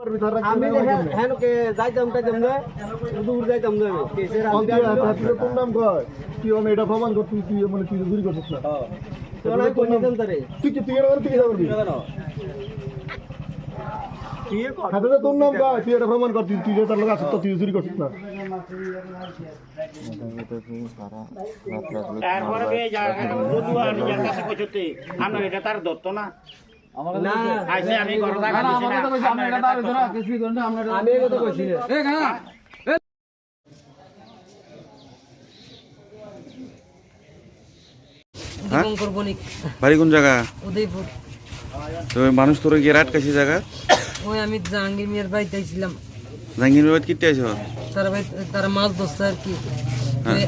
আমি দেখে হ্যাঁ কে যাইতাম টাইতাম না। দূর যাইতাম না আমি। কেসের আমি তোর নাম কয়? তুই এটা প্রমাণ করছিস তুই মানে তুই চুরি করছিস না। তোর আমি কই নিতাম তারে তুই কি তুই এটা তুই কি কর তোর নাম কয়? তুই এটা প্রমাণ করছিস তুই যে তার লোক আসিস তো তুই চুরি করছিস না। তারপরে বে যা বুধবার নিজের কাছে কইছতে আমরা এটা তার দত্ত না? না আইসে আমি ঘর থাকা দিছি না আমি এই কথা। কইছি। না দীপঙ্কর বণিক। বাড়ি কোন জায়গা? উদয়পুর। মানুষ তোর গিয়ে আটকাইছে জায়গা? ওই আমি জাহাঙ্গীর মিয়ার বাড়িতে আইছিলাম। জাহাঙ্গীর বাড়ি কিনতে আইছ? তারা বাড়ি তারা মাছ ধরছে আর কি।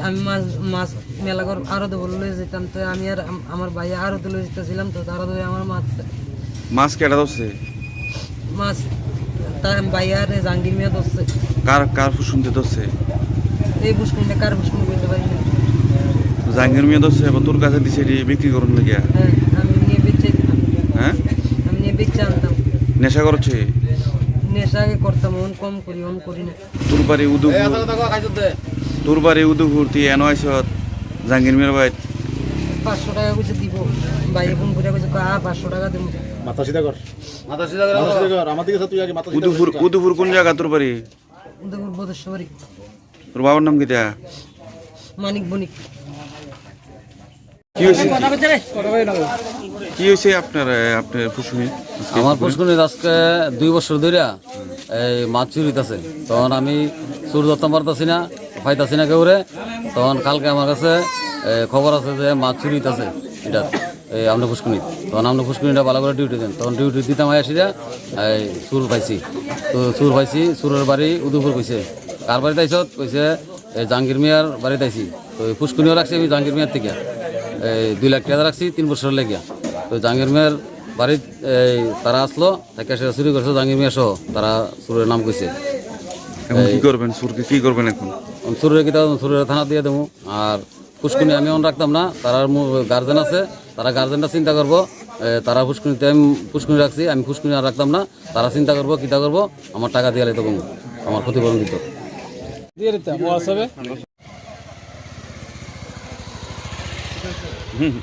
আমি মাছ মাছ মেলা মেলাঘর আরও দেবো লয়ে যেতাম। তো আমি আর আম- আমার ভাই আরও লয়ে যেতেছিলাম তো তারা ধরে আমার মাছ মাছ কেটা ধরছে? মাছ তার ভাই আর জাহাঙ্গীর মিয়া ধরছে। কার কার শুনতে ধরছে? এই পুষ্কুনিটা কার পুষ্কুনি বলতে পারি না। জাহাঙ্গীর মিয়া ধরছে এবার তোর কাছে দিছে এটি বিক্রি করুন লাগিয়া। হ্যাঁ আমি নিয়ে বেচে দিতাম। হ্যাঁ? আমি নিয়ে বেচে আনতাম। নেশা করছে? নেশা আগে করতাম অন কম করি অন করি না। তোর বাড়ি উদুপুর। তোর বাড়ি উদুপুর তুই এনো আইস জাহাঙ্গীর মিয়ার বাড়ি পাঁচশো টাকা কইছে দিব। ভাই ফোন করে কইছে আ পাঁচশো টাকা দেবো। মাথা সিধা কর মাথা সিধা কর আমার দিকে তুই আগে মাথা উদুপুর উদুপুর কোন জায়গা তোর বাড়ি? বদেশ্বরী তোর বাবার নাম কিটা মানিক বণিক। কি হয়েছে? কি হয়েছে আপনার আপনার আমার আজকে দুই বছর ধরে এই মাছ চুরিতেছে। তখন আমি চুর ধরতে পারতেছি না পাইতাছি না কেউরে। তখন কালকে আমার কাছে খবর আছে যে মাছ চুরিতেছে এটা এই আপনার পুষ্করিণী তখন আপনার পুষ্করিণীটা ভালো করে ডিউটি দেন। তখন ডিউটি দিতাম আসিরা এই সুর পাইছি। তো সুর পাইছি সুরের বাড়ি উদয়পুর কইছে। কার বাড়িতে আইসত কইছে এই জাহাঙ্গীর মিয়ার বাড়িতে আইছি। তো এই পুষ্করিণীও রাখছি আমি জাহাঙ্গীর মিয়ার থেকে। এই দুই লাখ টাকা রাখছি তিন বছর লেগিয়া। তো জাহাঙ্গীর মিয়ার বাড়িত এই তারা আসলো তাকে সেটা চুরি করছে জাহাঙ্গীর মিয়া সহ তারা সুরের নাম কইছে। এখন কি করবেন? সুরকে কি করবেন এখন? চুরের কিতা চুরের থানা দিয়ে দেবো। আর পুষ্কুনি আমি অন রাখতাম না তার গার্জেন আছে। তারা গার্জেনরা চিন্তা করব তারা পুষ্কুনিতে আমি পুষ্কুনি রাখছি আমি পুষ্কুনি আর রাখতাম না তারা চিন্তা করব কিতা করব আমার টাকা দিয়ে লেতে আমার ক্ষতিপূরণ দিত হুম।